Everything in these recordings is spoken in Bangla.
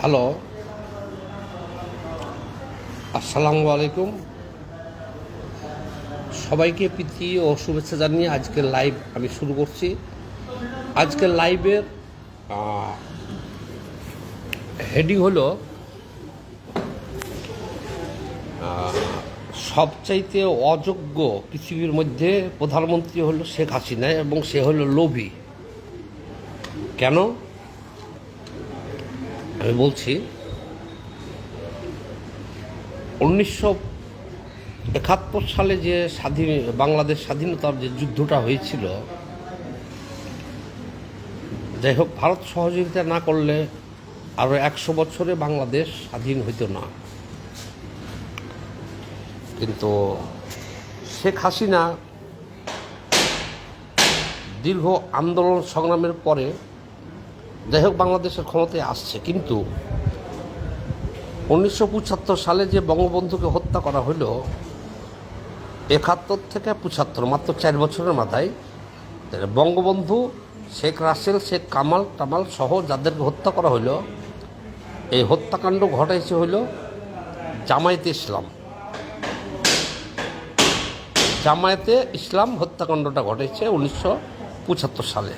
হ্যালো আসসালামু আলাইকুম সবাইকে প্রীতি ও শুভেচ্ছা জানিয়ে আজকের লাইভ আমি শুরু করছি। আজকের লাইভের হেডিং হলো সবচাইতে অযোগ্য পৃথিবীর মধ্যে প্রধানমন্ত্রী হলো শেখ হাসিনা এবং সে হলো লোভী। কেন? আমি বলছি, উনিশশো একাত্তর সালে যে স্বাধীন, বাংলাদেশ স্বাধীনতার যে যুদ্ধটা হয়েছিল, যাই হোক, ভারত সহযোগিতা না করলে আরও একশো বছরে বাংলাদেশ স্বাধীন হইতো না। কিন্তু শেখ হাসিনা দীর্ঘ আন্দোলন সংগ্রামের পরে যাই হোক, বাংলাদেশের ক্ষমতায় আসছে। কিন্তু উনিশশো পঁচাত্তর সালে যে বঙ্গবন্ধুকে হত্যা করা হলো, একাত্তর থেকে পঁচাত্তর, মাত্র চার বছরের মাথায় বঙ্গবন্ধু, শেখ রাসেল, শেখ কামাল, টামাল সহ যাদেরকে হত্যা করা হলো, এই হত্যাকাণ্ড ঘটাইছে হইল জামায়াতে ইসলাম। জামায়াতে ইসলাম হত্যাকাণ্ডটা ঘটেছে উনিশশো পঁচাত্তর সালে।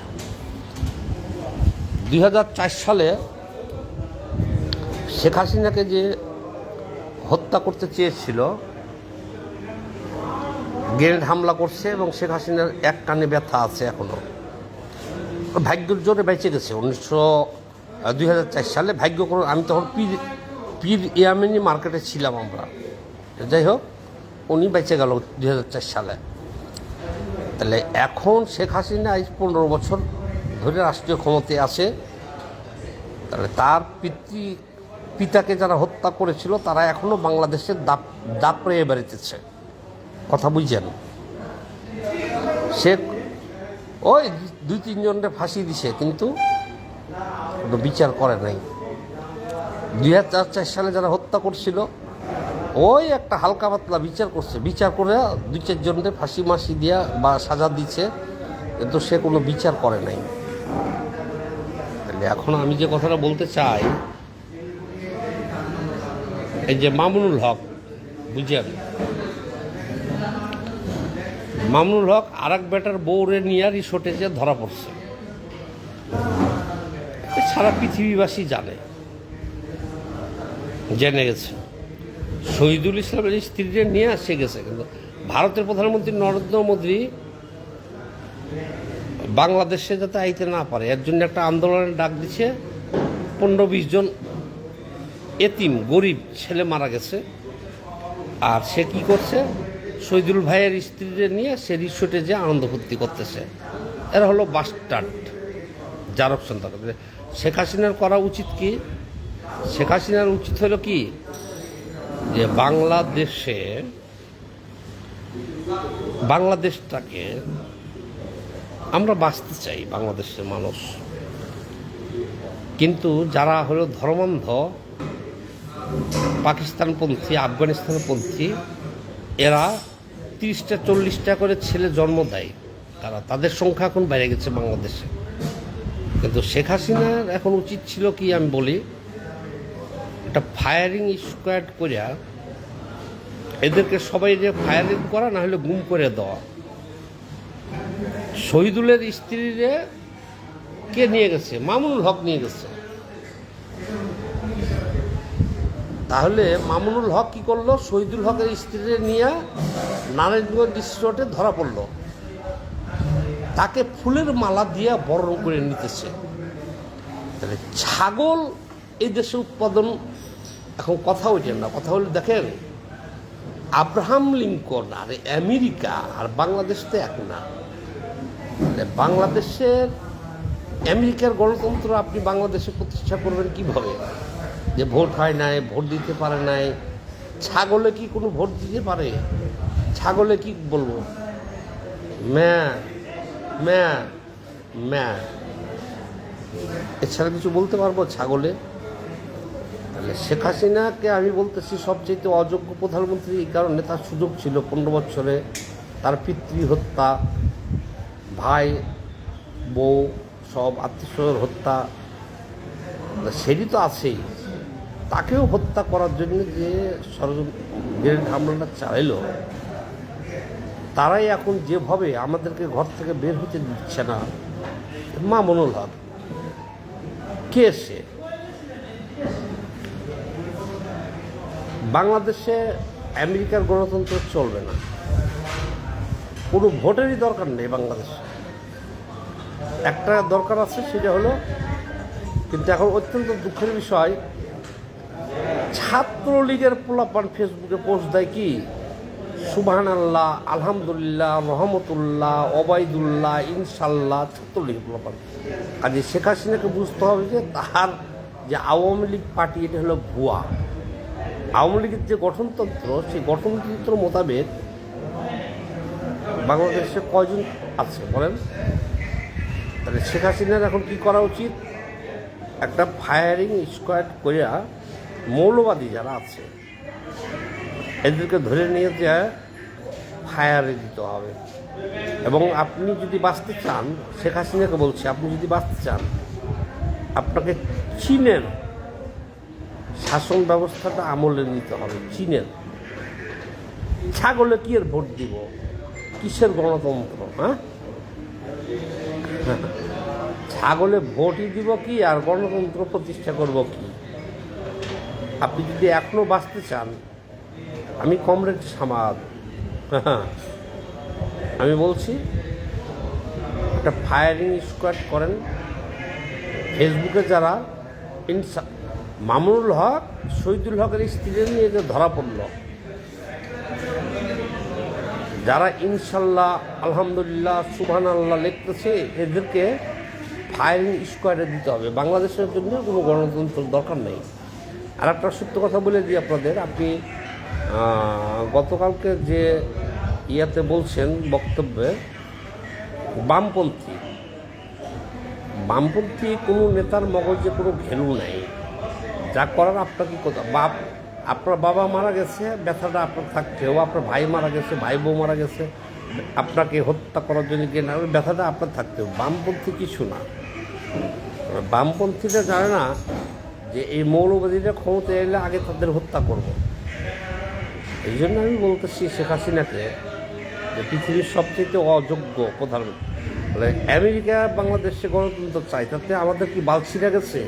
দুই হাজার চার সালে শেখ হাসিনাকে যে হত্যা করতে চেয়েছিল, গ্রেনেড হামলা করছে এবং শেখ হাসিনার এক কানে ব্যথা আছে এখনও ভাগ্যের জোরে বেঁচে গেছে। উনিশশো দুই সালে ভাগ্য আমি তখন পীর পীর ইয়ামিনী মার্কেটে ছিলাম আমরা। যাই হোক, উনি বেঁচে গেল দুই হাজার চার সালে। তাহলে এখন শেখ হাসিনা আজ পনেরো বছর ধরে রাষ্ট্রীয় ক্ষমতায় তাহলে তার পিতৃ, পিতাকে যারা হত্যা করেছিল, তারা এখনও বাংলাদেশের দাপ দাপড়ে বেড়াইতেছে কথা বুঝছেন? সে ওই দুই তিনজনকে ফাঁসি দিছে, কিন্তু কোনো বিচার করে নাই। দুই হাজার চার সালে যারা হত্যা করছিল, ওই একটা হালকা পাতলা বিচার করছে। বিচার করে দুই চারজনকে ফাঁসি মাসি দিয়া বা সাজা দিচ্ছে কিন্তু সে কোনো বিচার করে নাই। তাহলে এখন আমি যে কথাটা বলতে চাই, এই যে মামুনুল হক, বুঝছেন? মামুনুল হক আর এক বেটার বউরে নিয়ে রিসোর্টে যে ধরা পড়ছে। সারা পৃথিবীবাসী জানে, জেনে গেছে। শহীদুল ইসলামের স্ত্রীরে নিয়ে আসে গেছে, কিন্তু ভারতের প্রধানমন্ত্রী নরেন্দ্র মোদী বাংলাদেশে যাতে আইতে না পারে, এর জন্য একটা আন্দোলনের ডাক দিচ্ছে পনেরো বিশ জন এতিম, গরিব ছেলে মারা গেছে। আর সে কি করছে? শহীদুল ভাইয়ের স্ত্রীরে নিয়ে সে রিসোর্টে যে আনন্দ ফুর্তি করতেছে। এরা হলো বাস্টার্ড জারক সন্তান শেখ হাসিনার করা উচিত কি? শেখ হাসিনার উচিত হলো কি? যে বাংলাদেশে, বাংলাদেশটাকে আমরা বাঁচতে চাই বাংলাদেশের মানুষ। কিন্তু যারা হলো ধর্মান্ধ, পাকিস্তানপন্থী, আফগানিস্তানপন্থী, এরা তিরিশটা, চল্লিশটা করে ছেলে জন্ম দেয়। তারা তাদের সংখ্যা এখন বেড়ে গেছে বাংলাদেশে। কিন্তু শেখ হাসিনার এখন উচিত ছিল কি আমি বলি, একটা ফায়ারিং স্কোয়াড করিয়া এদেরকে সবাই যে ফায়ারিং করা না হলে গুম করে দেওয়া। শহীদুলের স্ত্রীরে কে নিয়ে গেছে? মামুনুল হক নিয়ে গেছে। তাহলে মামুনুল হক কি করল? শহীদুল হকের স্ত্রীরে নিয়ে নারায়ণগঞ্জ রিসোর্টে ধরা পড়ল। তাকে ফুলের মালা দিয়ে বরণ করে নিতেছে। তাহলে ছাগল এই দেশে উৎপাদন, এখন কথা ওইটেন না, কথা হলে দেখেন, আব্রাহাম লিঙ্কন আর আমেরিকা আর বাংলাদেশ তো এক না। বাংলাদেশের, আমেরিকার গণতন্ত্র আপনি বাংলাদেশে প্রতিষ্ঠা করবেন কীভাবে? যে ভোট হয় নাই, ভোট দিতে পারে নাই। ছাগলে কি কোনো ভোট দিতে পারে? ছাগলে কি বলব? ম্যা ম্যা ম্যা। এছাড়া কিছু বলতে পারব ছাগলে? তাহলে শেখ হাসিনাকে আমি বলতেছি সবচেয়ে অযোগ্য প্রধানমন্ত্রী, এই কারণে তার সুযোগ ছিল পনেরো বছরে। তার পিতৃ হত্যা ভাই, বউ, সব আত্মীয় হত্যা সেটি তো আছেই। তাকেও হত্যা করার জন্য যে ষড়যন্ত্র গ্রেনেড হামলাটা চালাইলো, তারাই এখন যেভাবে আমাদেরকে ঘর থেকে বের হতে দিচ্ছে না মামুনুল হক কে সে? বাংলাদেশে আমেরিকার গণতন্ত্র চলবে না। কোনো ভোটেরই দরকার নেই বাংলাদেশে। একটা দরকার আছে, সেটা হলো, কিন্তু এখন অত্যন্ত দুঃখের বিষয়, ছাত্রলীগের পোলাপান ফেসবুকে পোস্ট দেয় কি? সুবহান আল্লাহ আলহামদুলিল্লাহ, রহমতুল্লাহ, ওবায়দুল্লাহ, ইনশাল্লাহ, ছাত্রলীগের পোলাপান। কাজে শেখ হাসিনাকে বুঝতে হবে যে তার যে আওয়ামী লীগ পার্টি, এটা হলো ভুয়া। আওয়ামী লীগের যে গঠনতন্ত্র, সেই গঠনতন্ত্র মোতাবেক বাংলাদেশে কয়জন আছে, বলেন? তাহলে শেখ হাসিনার এখন কি করা উচিত? একটা ফায়ারিং স্কোয়াড করিয়া মৌলবাদী যারা আছে, এদেরকে ধরে নিয়ে যে ফায়ারে দিতে হবে। এবং আপনি যদি বাঁচতে চান, শেখ হাসিনাকে বলছি, আপনি যদি বাঁচতে চান, আপনাকে চীনের শাসন ব্যবস্থাটা আমলে নিতে হবে, চীনের। ছাগলে কি এর ভোট দিব? কিসের গণতন্ত্র হ্যাঁ? ছাগলে ভোটই দিব কি আর গণতন্ত্র প্রতিষ্ঠা করব কি? আপনি যদি এখনও বাঁচতে চান, আমি কমরেড সামাদ। আমি বলছি, একটা ফায়ারিং স্কোয়াড করেন। ফেসবুকে যারা ইনসা মামুনুল হক, শহীদুল হকের স্ত্রী নিয়ে যে ধরা পড়ল যারা ইনশাল্লাহ, আলহামদুলিল্লাহ সুবহান আল্লাহ লিখতেছে, এদেরকে ফায়ারিং স্কোয়াডে দিতে হবে। বাংলাদেশের জন্য কোনো গণতন্ত্র দরকার নেই। আর একটা সত্য কথা বলে দিই আপনাদের, আপনি গতকালকে যে ইয়াতে বলছেন বক্তব্যে, বামপন্থী। বামপন্থী কোনো নেতার মগজে কোনো ভ্যালু নেই। যা করার আপনাকে কথা বাপ আপনার বাবা মারা গেছে, ব্যথাটা আপনার থাকতেও, আপনার ভাই মারা গেছে, ভাই বউ মারা গেছে, আপনাকে হত্যা করার জন্য গিয়ে না, ব্যথাটা আপনার থাকতেও, বামপন্থী কিছু না। বামপন্থীরা জানে না যে এই মৌলবাদীরা ক্ষমতা এলে আগে তাদের হত্যা করব। এই জন্য আমি বলতেছি শেখ হাসিনাকে যে পৃথিবীর সবচেয়ে অযোগ্য প্রধানমন্ত্রী মানে আমেরিকা, বাংলাদেশে গণতন্ত্র চাই, তাতে আমাদের কি বাল ছিঁড়ে গেছে?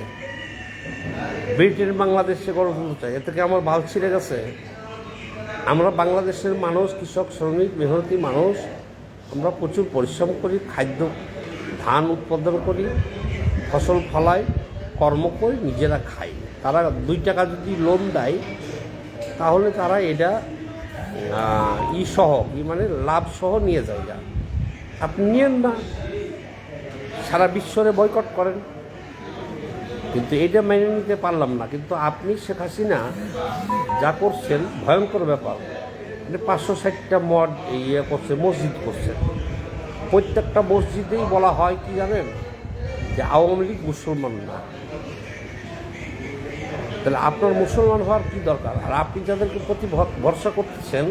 ব্রিটেন বাংলাদেশে গণতন্ত্র চাই। এ থেকে আমার বাল ছিঁড়ে গেছে। আমরা বাংলাদেশের মানুষ, কৃষক, শ্রমিক, মেহনতি মানুষ, আমরা প্রচুর পরিশ্রম করি, খাদ্য, ধান উৎপাদন করি, ফসল ফলাই, কর্ম করি, নিজেরা খাই। তারা দুই টাকা যদি লোন দেয়, তাহলে তারা এটা ই সহ, ই মানে লাভ সহ নিয়ে যায় যা আপনি নিয়েন না। সারা বিশ্বরে বয়কট করেন। কিন্তু এটা মেনে নিতে পারলাম না। কিন্তু আপনি শেখ হাসিনা যা করছেন, ভয়ঙ্কর ব্যাপার। মানে পাঁচশো ষাটটা মঠ ইয়ে করছে, মসজিদ করছে। প্রত্যেকটা মসজিদেই বলা হয় কি জানেন? যে আওয়ামী লীগ মুসলমান না। তাহলে আপনার মুসলমান হওয়ার কি দরকার? আর আপনি যাদেরকে প্রতি ভরসা করতেছেন,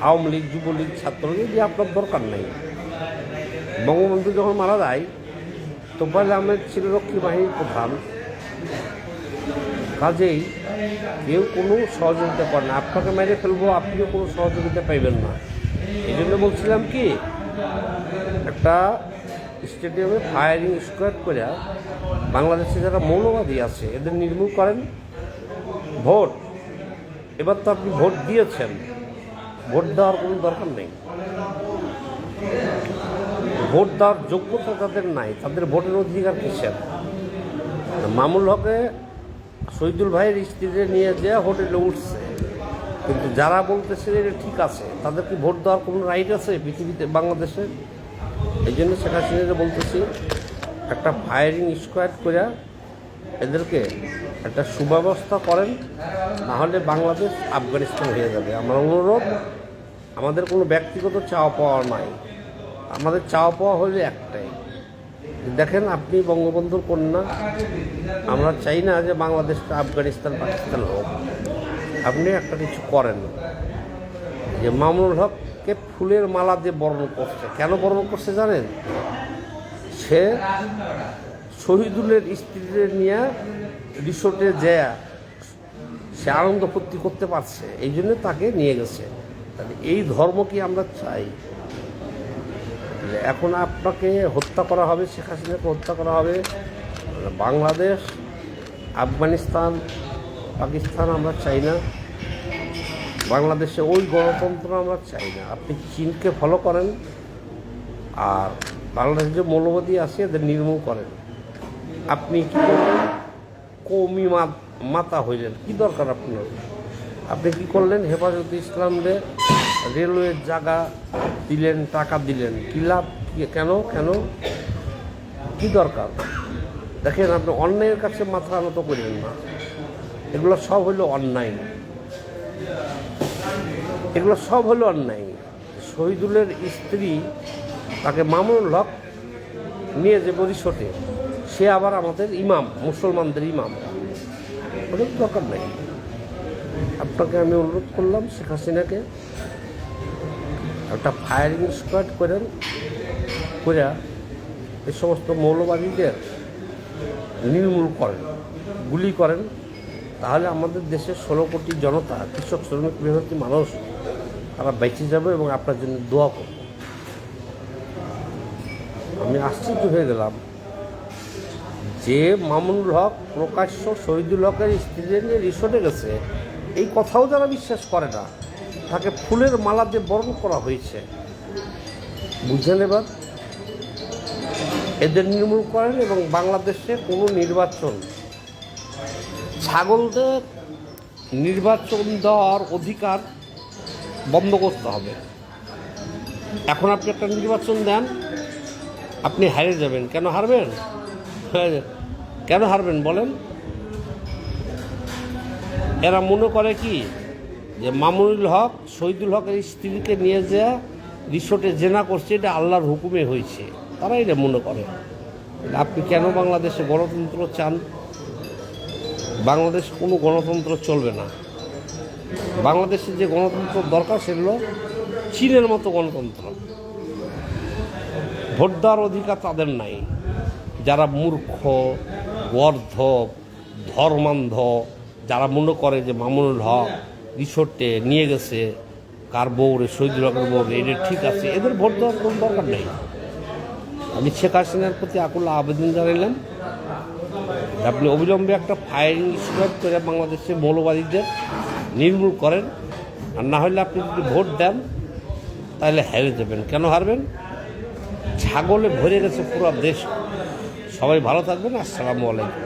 আওয়ামী লীগ, যুবলীগ, ছাত্রলীগ আপনার দরকার নেই। বঙ্গবন্ধু যখন মারা যায় তোফাইল আহমেদ ছিল রক্ষী বাহিনীর প্রধান। কাজেই কেউ কোনো সহযোগিতা করে না। আপনাকে মেরে ফেলব, আপনিও কোনো সহযোগিতা পাইবেন না। এই জন্য বলছিলাম কি, একটা স্টেডিয়ামে ফায়ারিং স্কোয়াড করে বাংলাদেশে যারা মৌলবাদী আছে, এদের নির্মূল করেন। ভোট। এবার তো আপনি ভোট দিয়েছেন। ভোট দেওয়ার কোনো দরকার নেই। ভোট দেওয়ার যোগ্যতা তাদের নাই, তাদের ভোটের অধিকার কিসের? মামুল হকে শহীদুল ভাইয়ের স্ত্রীরে নিয়ে যে হোটেলে উঠছে। কিন্তু যারা বলতেছে এটা ঠিক আছে, তাদের কি ভোট দেওয়ার কোনো রাইট আছে পৃথিবীতে, বাংলাদেশে? এই জন্য শেখ বলতেছি, একটা ফায়ারিং স্কোয়াড করে এদেরকে একটা সুব্যবস্থা করেন, না হলে বাংলাদেশ আফগানিস্তান হয়ে যাবে। আমার অনুরোধ, আমাদের কোনো ব্যক্তিগত চাওয়া পাওয়া নাই। আমাদের চাওয়া পাওয়া হলে একটাই। দেখেন আপনি বঙ্গবন্ধুর কন্যা, আমরা চাই না যে বাংলাদেশটা আফগানিস্তান, পাকিস্তান হোক। আপনি একটা কিছু করেন। যে মামুনুল হককে ফুলের মালা দিয়ে বরণ করছে। কেন বরণ করছে জানেন? সে শহীদুলের স্ত্রীদের নিয়ে রিসোর্টে যায় সে আনন্দ ফুর্তি করতে পারছে। এই জন্য তাকে নিয়ে গেছে। তাহলে এই ধর্ম কি আমরা চাই? যে এখন আপনাকে হত্যা করা হবে, শেখ হাসিনাকে হত্যা করা হবে। বাংলাদেশ, আফগানিস্তান, পাকিস্তান আমরা চাই না। বাংলাদেশে ওই গণতন্ত্র আমরা চাই না। আপনি চীনকে ফলো করেন আর বাংলাদেশে যে মৌলবাদী আছে, এদের নির্মূল করেন। আপনি কি করলেন? কৌমি মাতা হইলেন। কি দরকার আপনার? আপনি কি করলেন? হেফাজত ইসলামরে রেলওয়ের জায়গা দিলেন, টাকা দিলেন। কি লাভ? কেন? কেন? কি দরকার? দেখেন, আপনি অন্যায়ের কাছে মাথা আনত করেন না। এগুলো সব হলো অন্যায়। এগুলো সব হলো অন্যায়। শহীদুলের স্ত্রী তাকে মামুনুল হক নিয়ে যে রিসোর্টে সে আবার আমাদের ইমাম, মুসলমানদের ইমাম। দরকার নেই। আপনাকে আমি অনুরোধ করলাম, শেখ হাসিনাকে একটা ফায়ারিং স্কোয়াড করেন করে এই সমস্ত মৌলবাদীদের নির্মূল করেন, গুলি করেন, তাহলে আমাদের দেশের ষোলো কোটি জনতা, কৃষক, শ্রমিক মেহনতি মানুষ, তারা বেঁচে যাবে এবং আপনার জন্য দোয়া করবে। আমি আশ্চর্য হয়ে গেলাম যে মামুনুল হক, প্রকাশ্য শহীদুল হকের নিয়ে রিসোর্টে গেছে, এই কথাও যারা বিশ্বাস করে না। তাকে ফুলের মালা দিয়ে বরণ করা হয়েছে। বুঝলেন এবার? এদের নির্মূল করেন এবং বাংলাদেশে কোনো নির্বাচন, ছাগলদের নির্বাচন দেওয়ার অধিকার বন্ধ করতে হবে। এখন আপনি একটা নির্বাচন দেন, আপনি হারে যাবেন। কেন হারবেন? কেন হারবেন বলেন? এরা মনে করে কি? যে মামুনুল হক, শহীদুল হকের স্ত্রীকে নিয়ে যা রিসোর্টে জেনা করছে, এটা আল্লাহর হুকুমে হয়েছে। তারা এটা মনে করে। আপনি কেন বাংলাদেশে গণতন্ত্র চান? বাংলাদেশ কোনো গণতন্ত্র চলবে না। বাংলাদেশে যে গণতন্ত্র দরকার সেগুলো চীনের মতো গণতন্ত্র। ভোট দেওয়ার অধিকার তাদের নাই। যারা মূর্খ গর্ধব ধর্মান্ধ, যারা মনে করে যে মামুনুল হক রিসোর্টে নিয়ে গেছে, কার বউরে শহীদুল হকের বউরে, এটা ঠিক আছে, এদের ভোট দেওয়ার কোনো দরকার নেই। আমি শেখ হাসিনার প্রতি আকুল আবেদন জানাইলাম। আপনি অবিলম্বে একটা ফায়ারিং স্কোয়াড করে বাংলাদেশে মৌলবাদীদের নির্মূল করেন, আর না হলে আপনি যদি ভোট দেন, তাহলে হেরে যাবেন। কেন হারবেন? ছাগলে ভরে গেছে পুরো দেশ। সবাই ভালো থাকবেন, আসসালামু আলাইকুম।